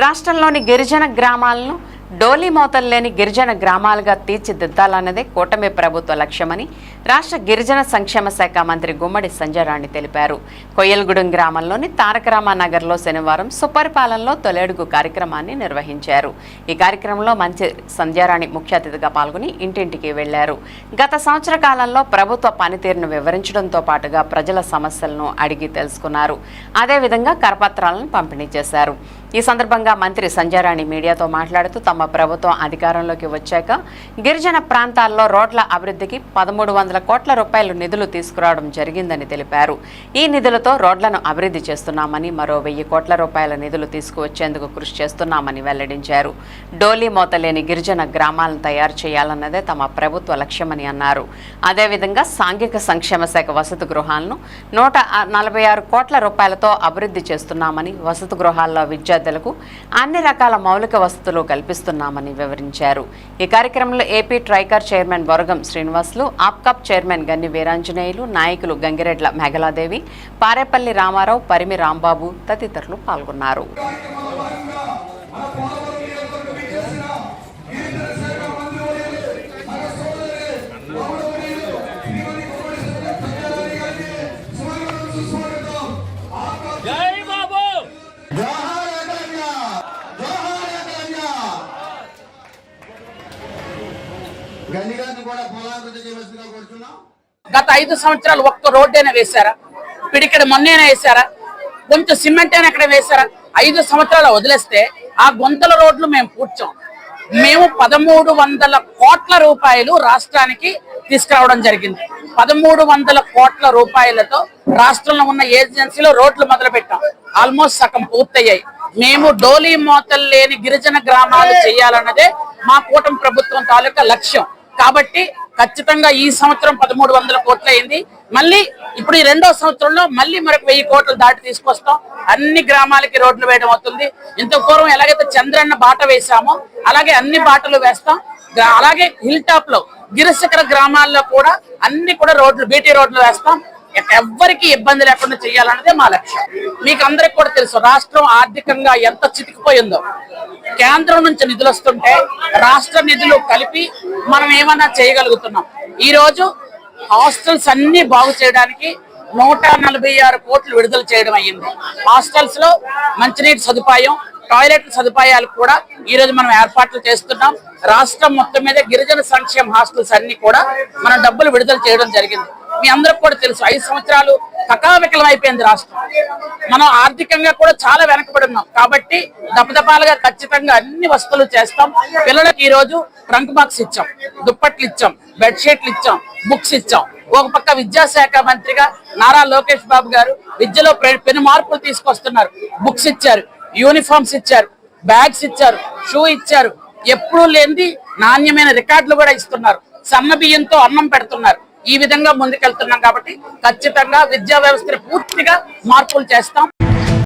రాష్ట్రంలోని గిరిజన గ్రామాలను డోలీ మోతలు లేని గిరిజన గ్రామాలుగా తీర్చిదిద్దాలన్నదే కూటమి ప్రభుత్వ లక్ష్యమని రాష్ట్ర గిరిజన సంక్షేమ శాఖ మంత్రి గుమ్మడి సంజయరాణి తెలిపారు. కొయ్యలగూడెం గ్రామంలోని తారకరామ నగర్లో శనివారం సుపరిపాలనలో తొలేడుగు కార్యక్రమాన్ని నిర్వహించారు. ఈ కార్యక్రమంలో మంత్రి సంజయరాణి ముఖ్య అతిథిగా పాల్గొని ఇంటింటికి వెళ్ళారు. గత సంవత్సర కాలంలో ప్రభుత్వ పనితీరును వివరించడంతో పాటుగా ప్రజల సమస్యలను అడిగి తెలుసుకున్నారు. అదేవిధంగా కరపత్రాలను పంపిణీ చేశారు. ఈ సందర్భంగా మంత్రి సంజయరాణి మీడియాతో మాట్లాడుతూ తమ ప్రభుత్వం అధికారంలోకి వచ్చాక గిరిజన ప్రాంతాల్లో రోడ్ల అభివృద్ధికి పదమూడు వందల కోట్ల రూపాయలు నిధులు తీసుకురావడం జరిగిందని తెలిపారు. ఈ నిధులతో రోడ్లను అభివృద్ధి చేస్తున్నామని మరో వెయ్యి కోట్ల రూపాయల నిధులు తీసుకువచ్చేందుకు కృషి చేస్తున్నామని వెల్లడించారు. డోలీ మోతలేని గిరిజన గ్రామాలను తయారు చేయాలన్నదే తమ ప్రభుత్వ లక్ష్యమని అన్నారు. అదేవిధంగా సాంఘిక సంక్షేమ శాఖ వసతి గృహాలను నూట నలభై ఆరు కోట్ల రూపాయలతో అభివృద్ధి చేస్తున్నామని వసతి గృహాల్లో విద్యార్థులకు అన్ని రకాల మౌలిక వసతులు చేస్తున్నామని వివరించారు. ఈ కార్యక్రమంలో AP Tricor chairman Varagam Srinivasulu APCOB chairman Ganni Veeranjaneyulu నాయకులు గంగిరెడ్ల మేఘలాదేవి పారేపల్లి రామారావు పరిమి రాంబాబు తదితరులు పాల్గొన్నారు. గత ఐదు సంవత్సరాలు ఒక్క రోడ్డైనా వేశారా? పిడికెడ మొన్నైనా వేశారా? కొంచెం సిమెంట్ అయినా ఎక్కడ వేశారా? ఐదు సంవత్సరాలు వదిలేస్తే ఆ గుంతల రోడ్లు మేము పూడ్చాం. మేము పదమూడు వందల కోట్ల రూపాయలు రాష్ట్రానికి తీసుకురావడం జరిగింది. పదమూడు వందల కోట్ల రూపాయలతో రాష్ట్రంలో ఉన్న ఏజెన్సీలో రోడ్లు మొదలుపెట్టాం. ఆల్మోస్ట్ సగం పూర్తయ్యాయి. మేము డోలీ మోతలు లేని గిరిజన గ్రామాలు చేయాలన్నదే మా కూటమి ప్రభుత్వం తాలూకా లక్ష్యం. కాబట్టి ఖచ్చితంగా ఈ సంవత్సరం పదమూడు వందల కోట్లు అయింది. మళ్ళీ ఇప్పుడు ఈ రెండో సంవత్సరంలో మళ్ళీ మరొక వెయ్యి కోట్లు దాటి తీసుకొస్తాం. అన్ని గ్రామాలకి రోడ్లు వేయడం అవుతుంది. ఇంత పూర్వం ఎలాగైతే చంద్రన్న బాట వేసామో అలాగే అన్ని బాటలు వేస్తాం. అలాగే హిల్ టాప్లో గిరిశిఖర గ్రామాల్లో కూడా అన్ని కూడా రోడ్లు బీటీ రోడ్లు వేస్తాం. ఎవ్వరికి ఇబ్బంది లేకుండా చేయాలన్నదే మా లక్ష్యం. మీకు అందరికి కూడా తెలుసు రాష్ట్రం ఆర్థికంగా ఎంత చితికిపోయిందో. కేంద్రం నుంచి నిధులు వస్తుంటే రాష్ట్ర నిధులు కలిపి మనం ఏమన్నా చేయగలుగుతున్నాం. ఈ రోజు హాస్టల్స్ అన్ని బాగు చేయడానికి నూట నలభై ఆరు కోట్లు విడుదల చేయడం అయ్యింది. హాస్టల్స్లో మంచినీటి సదుపాయం టాయిలెట్ సదుపాయాలు కూడా ఈ రోజు మనం ఏర్పాట్లు చేస్తున్నాం. రాష్ట్రం మొత్తం మీద గిరిజన సంక్షేమ హాస్టల్స్ అన్ని కూడా మనం డబ్బులు విడుదల చేయడం జరిగింది. మీ అందరికి కూడా తెలుసు ఐదు సంవత్సరాలు కకావికలం అయిపోయింది రాష్ట్రం. మనం ఆర్థికంగా కూడా చాలా వెనకబడి ఉన్నాం. కాబట్టి దపదపాలుగా ఖచ్చితంగా అన్ని వస్తువులు చేస్తాం. పిల్లలకి ఈ రోజు ట్రంక్ బాక్స్ ఇచ్చాం. దుప్పట్లు ఇచ్చాం. బెడ్షీట్లు ఇచ్చాం. బుక్స్ ఇచ్చాం. ఒక పక్క విద్యాశాఖ మంత్రిగా నారా లోకేష్ బాబు గారు విద్యలో పె- పెను మార్పులు తీసుకొస్తున్నారు. బుక్స్ ఇచ్చారు. యూనిఫామ్స్ ఇచ్చారు. బ్యాగ్స్ ఇచ్చారు. షూ ఇచ్చారు. ఎప్పుడూ లేనిది నాణ్యమైన రికార్డులు కూడా ఇస్తున్నారు. సన్న బియ్యంతో అన్నం పెడుతున్నారు. ఈ విధంగా ముందుకెళ్తున్నాం కాబట్టి ఖచ్చితంగా విద్యా వ్యవస్థను పూర్తిగా మార్పులు చేస్తాం.